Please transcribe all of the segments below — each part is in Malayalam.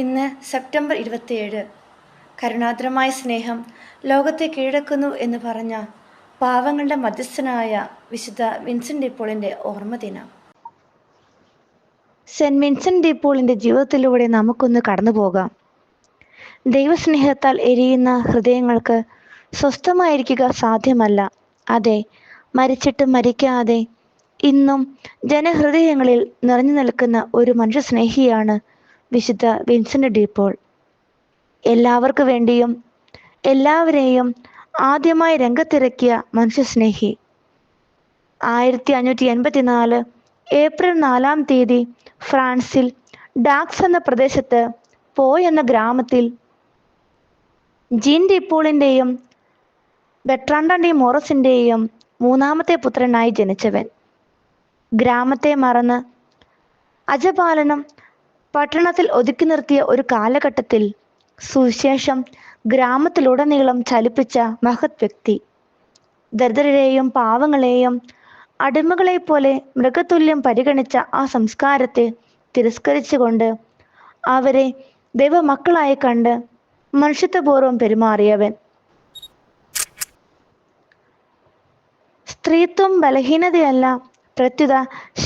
ഇന്ന് സെപ്റ്റംബർ ഇരുപത്തിയേഴ്. കരുണാദ്രമായ സ്നേഹം ലോകത്തെ കീഴടക്കുന്നു എന്ന് പറഞ്ഞ പാവങ്ങളുടെ മധ്യസ്ഥനായ വിശുദ്ധ വിൻസെന്റ് ഡിപ്പോളിന്റെ ഓർമ്മ ദിനം സെന്റ് വിൻസെന്റ് ഡിപ്പോളിന്റെ ജീവിതത്തിലൂടെ നമുക്കൊന്ന് കടന്നു പോകാം ദൈവസ്നേഹത്താൽ എരിയുന്ന ഹൃദയങ്ങൾക്ക് സ്വസ്ഥമായിരിക്കുക സാധ്യമല്ല. അതെ മരിച്ചിട്ട് മരിക്കാതെ ഇന്നും ജനഹൃദയങ്ങളിൽ നിറഞ്ഞു നിൽക്കുന്ന ഒരു മനുഷ്യസ്നേഹിയാണ് വിശുദ്ധ വിൻസെന്റ് ഡീപ്പോൾ എല്ലാവർക്കു വേണ്ടിയും എല്ലാവരെയും ആദ്യമായി രംഗത്തിറക്കിയ മനുഷ്യസ്നേഹി. ആയിരത്തി അഞ്ഞൂറ്റി എൺപത്തിനാല് ഏപ്രിൽ നാലാം തീയതി ഫ്രാൻസിൽ ഡാക്സ് എന്ന പ്രദേശത്ത് പോ എന്ന ഗ്രാമത്തിൽ ജീൻ ഡിപ്പോളിന്റെയും ബെട്രാൻഡി മോറസിന്റെയും മൂന്നാമത്തെ പുത്രനായി ജനിച്ചവൻ. ഗ്രാമത്തെ മറന്ന് അജപാലനം പട്ടണത്തിൽ ഒതുക്കി നിർത്തിയ ഒരു കാലഘട്ടത്തിൽ സുവിശേഷം ഗ്രാമത്തിലുടനീളം ചലിപ്പിച്ച മഹത് വ്യക്തി. ദരിദ്രരെയും പാവങ്ങളെയും അടിമകളെ പോലെ മൃഗതുല്യം പരിഗണിച്ച ആ സംസ്കാരത്തെ തിരസ്കരിച്ചുകൊണ്ട് അവരെ ദൈവമക്കളായി കണ്ട് മനുഷ്യത്വപൂർവം പെരുമാറിയവൻ. സ്ത്രീത്വം ബലഹീനതയല്ല പ്രത്യുത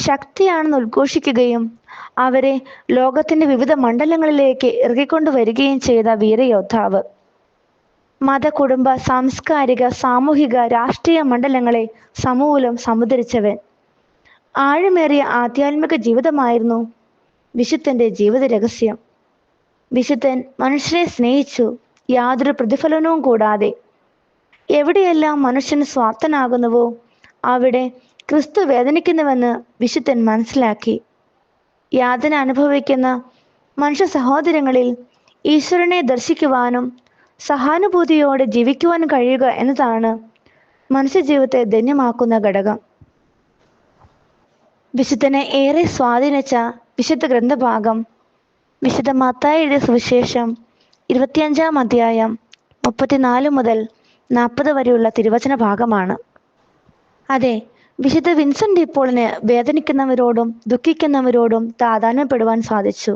ശക്തിയാണെന്ന് ഉദ്ഘോഷിക്കുകയും അവരെ ലോകത്തിന്റെ വിവിധ മണ്ഡലങ്ങളിലേക്ക് ഇറക്കിക്കൊണ്ടുവരികയും ചെയ്ത വീരയോദ്ധാവ്. മത കുടുംബ സാംസ്കാരിക സാമൂഹിക രാഷ്ട്രീയ മണ്ഡലങ്ങളെ സമൂലം സമുദ്രിച്ചവൻ. ആഴമേറിയ ആധ്യാത്മിക ജീവിതമായിരുന്നു വിശുദ്ധന്റെ ജീവിത രഹസ്യം വിശുദ്ധൻ മനുഷ്യനെ സ്നേഹിച്ചു യാതൊരു പ്രതിഫലനവും കൂടാതെ. എവിടെയെല്ലാം മനുഷ്യൻ സ്വാർത്ഥനാകുന്നുവോ അവിടെ ക്രിസ്തു വേദനിക്കുന്നുവെന്ന് വിശുദ്ധൻ മനസ്സിലാക്കി. യാതന അനുഭവിക്കുന്ന മനുഷ്യ സഹോദരങ്ങളിൽ ഈശ്വരനെ ദർശിക്കുവാനും സഹാനുഭൂതിയോടെ ജീവിക്കുവാനും കഴിയുക എന്നതാണ് മനുഷ്യജീവിതത്തെ ധന്യമാക്കുന്ന ഘടകം. വിശുദ്ധനെ ഏറെ സ്വാധീനിച്ച വിശുദ്ധ ഗ്രന്ഥഭാഗം വിശുദ്ധ മത്തായിയുടെ സുവിശേഷം ഇരുപത്തിയഞ്ചാം അധ്യായം മുപ്പത്തിനാല് മുതൽ നാൽപ്പത് വരെയുള്ള തിരുവചന ഭാഗമാണ്. അതെ വിശുദ്ധ വിൻസെന്റ് ഡിപ്പോളിന് വേദനിക്കുന്നവരോടും ദുഃഖിക്കുന്നവരോടും താതാന്യപ്പെടുവാൻ സാധിച്ചു.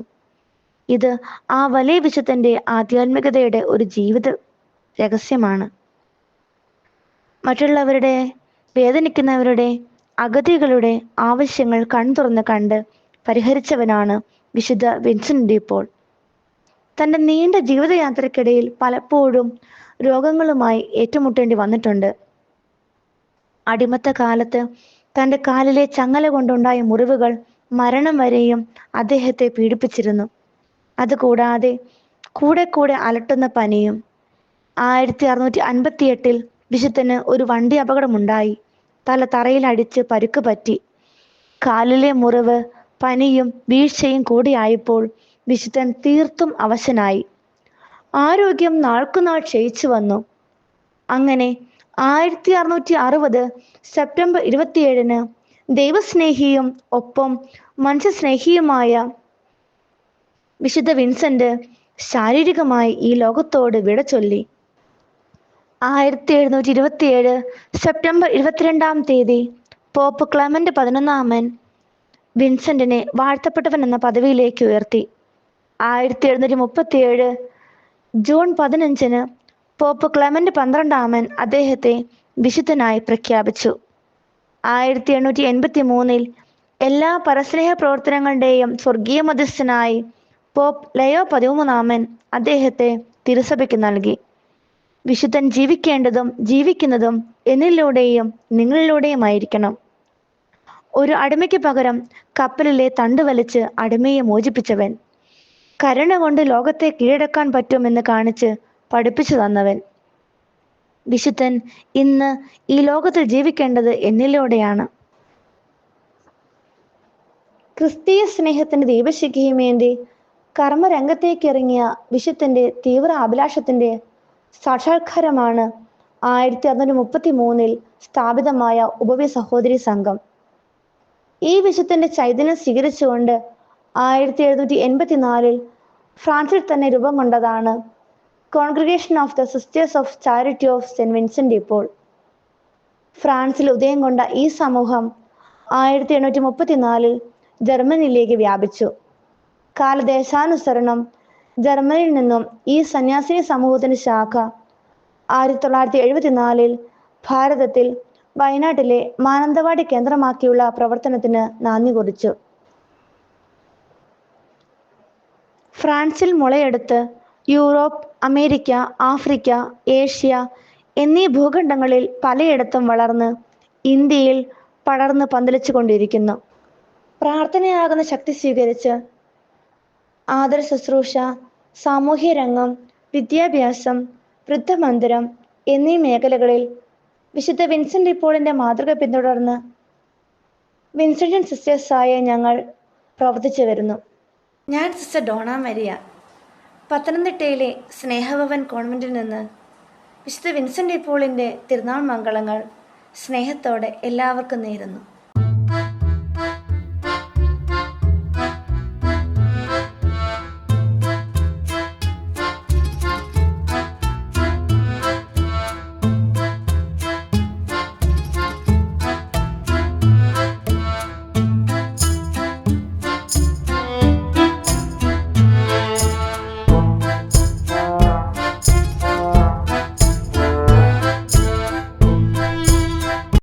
ഇത് ആ വലിയ വിശുദ്ധന്റെ ആധ്യാത്മികതയുടെ ഒരു ജീവിത രഹസ്യമാണ്. മറ്റുള്ളവരുടെ വേദനിക്കുന്നവരുടെ അഗതികളുടെ ആവശ്യങ്ങൾ കൺതുറന്ന് കണ്ട് പരിഹരിച്ചവനാണ് വിശുദ്ധ വിൻസെന്റ് ഡിപ്പോൾ തന്റെ നീണ്ട ജീവിതയാത്രക്കിടയിൽ പലപ്പോഴും രോഗങ്ങളുമായി ഏറ്റുമുട്ടേണ്ടി വന്നിട്ടുണ്ട്. അടിമത്ത കാലത്ത് തന്റെ കാലിലെ ചങ്ങല കൊണ്ടുണ്ടായ മുറിവുകൾ മരണം വരെയും അദ്ദേഹത്തെ പീഡിപ്പിച്ചിരുന്നു. അതുകൂടാതെ കൂടെ കൂടെ അലട്ടുന്ന പനിയും ആയിരത്തി അറുന്നൂറ്റി അൻപത്തി എട്ടിൽ വിശുദ്ധന് ഒരു വണ്ടി അപകടമുണ്ടായി. തല തറയിൽ അടിച്ച് പരുക്ക് പറ്റി. കാലിലെ മുറിവ് പനിയും വീഴ്ചയും കൂടിയായപ്പോൾ വിശുദ്ധൻ തീർത്തും അവശനായി. ആരോഗ്യം നാൾക്കുനാൾ ക്ഷയിച്ചു വന്നു. അങ്ങനെ ആയിരത്തി അറുന്നൂറ്റി അറുപത് സെപ്റ്റംബർ ഇരുപത്തിയേഴിന് ദൈവസ്നേഹിയും ഒപ്പം മനുഷ്യസ്നേഹിയുമായ വിശുദ്ധ വിൻസെന്റ് ശാരീരികമായി ഈ ലോകത്തോട് വിട ചൊല്ലി. ആയിരത്തി എഴുന്നൂറ്റി ഇരുപത്തിയേഴ് സെപ്റ്റംബർ ഇരുപത്തിരണ്ടാം തീയതി പോപ്പ് ക്ലമന്റ് പതിനൊന്നാമൻ വിൻസെന്റിനെ വാഴ്ത്തപ്പെട്ടവൻ എന്ന പദവിയിലേക്ക് ഉയർത്തി. ആയിരത്തി എഴുന്നൂറ്റി മുപ്പത്തിയേഴ് ജൂൺ പതിനഞ്ചിന് പോപ്പ് ക്ലമന്റ് പന്ത്രണ്ടാമൻ അദ്ദേഹത്തെ വിശുദ്ധനായി പ്രഖ്യാപിച്ചു. ആയിരത്തി എണ്ണൂറ്റി എൺപത്തി മൂന്നിൽ എല്ലാ പരസ്നേഹ പ്രവർത്തനങ്ങളുടെയും സ്വർഗീയ മധ്യസ്ഥനായി പോപ്പ് ലയോ പതിമൂന്നാമൻ അദ്ദേഹത്തെ തിരുസഭയ്ക്ക് നൽകി. വിശുദ്ധൻ ജീവിക്കേണ്ടതും ജീവിക്കുന്നതും എന്നിലൂടെയും നിങ്ങളിലൂടെയുമായിരിക്കണം ഒരു അടിമയ്ക്ക് പകരം കപ്പലിലെ തണ്ട് വലിച്ച് അടിമയെ മോചിപ്പിച്ചവൻ. കരുണ കൊണ്ട് ലോകത്തെ കീഴടക്കാൻ പറ്റുമെന്ന് കാണിച്ച് പഠിപ്പിച്ചു തന്നവൻ. വിശുദ്ധൻ ഇന്ന് ഈ ലോകത്തിൽ ജീവിക്കേണ്ടത് എന്നിലൂടെയാണ്. ക്രിസ്തീയ സ്നേഹത്തിന്റെ വേണ്ടി കർമ്മരംഗത്തേക്ക് ഇറങ്ങിയ വിശുദ്ധന്റെ തീവ്ര അഭിലാഷത്തിന്റെ സാക്ഷാത്കാരമാണ് ആയിരത്തി അറുന്നൂറ്റി മുപ്പത്തി മൂന്നിൽ സ്ഥാപിതമായ ഉപവി സഹോദരി സംഘം. ഈ വിശുദ്ധന്റെ ചൈതന്യം സ്വീകരിച്ചുകൊണ്ട് ആയിരത്തി എഴുന്നൂറ്റി എൺപത്തിനാലിൽ ഫ്രാൻസിൽ തന്നെ രൂപം കൊണ്ടതാണ് congregation of the sisters of charity of Saint Vincent ഇപ്പോൾ ഫ്രാൻസിൽ ഉദയം കൊണ്ട ഈ സമൂഹം ആയിരത്തി എണ്ണൂറ്റി മുപ്പത്തിനാലിൽ ജർമ്മനിയിലേക്ക് വ്യാപിച്ചു. കാലദേശാനുസരണം ജർമ്മനിയിൽ നിന്നും ഈ സന്യാസിനി സമൂഹത്തിന്റെ ശാഖ ആയിരത്തി തൊള്ളായിരത്തി എഴുപത്തിനാലിൽ ഭാരതത്തിൽ വയനാട്ടിലെ മാനന്തവാടി കേന്ദ്രമാക്കിയുള്ള പ്രവർത്തനത്തിന് നാന്ദി കുറിച്ചു. ഫ്രാൻസിൽ മുളയെടുത്ത് യൂറോപ്പ് അമേരിക്ക ആഫ്രിക്ക ഏഷ്യ എന്നീ ഭൂഖണ്ഡങ്ങളിൽ പലയിടത്തും വളർന്ന് ഇന്ത്യയിൽ പടർന്ന് പന്തലിച്ചു കൊണ്ടിരിക്കുന്നു പ്രാർത്ഥനയാകുന്ന ശക്തി സ്വീകരിച്ച് ആദര ശുശ്രൂഷ സാമൂഹ്യ രംഗം വിദ്യാഭ്യാസം വൃദ്ധമന്ദിരം എന്നീ മേഖലകളിൽ വിശുദ്ധ വിൻസെന്റ് ഇപ്പോളിന്റെ മാതൃക പിന്തുടർന്ന് വിൻസെന്റ് സിസ്റ്റേഴ്സായ ഞങ്ങൾ പ്രവർത്തിച്ചു വരുന്നു ഞാൻ സിസ്റ്റർ ഡോണ മരിയ. പത്തനംതിട്ടയിലെ സ്നേഹഭവൻ കോൺവെന്റിൽ നിന്ന് വിശുദ്ധ വിൻസെന്റ് ഇപ്പോളിന്റെ തിരുനാൾ മംഗളങ്ങൾ സ്നേഹത്തോടെ എല്ലാവർക്കും നേരുന്നു.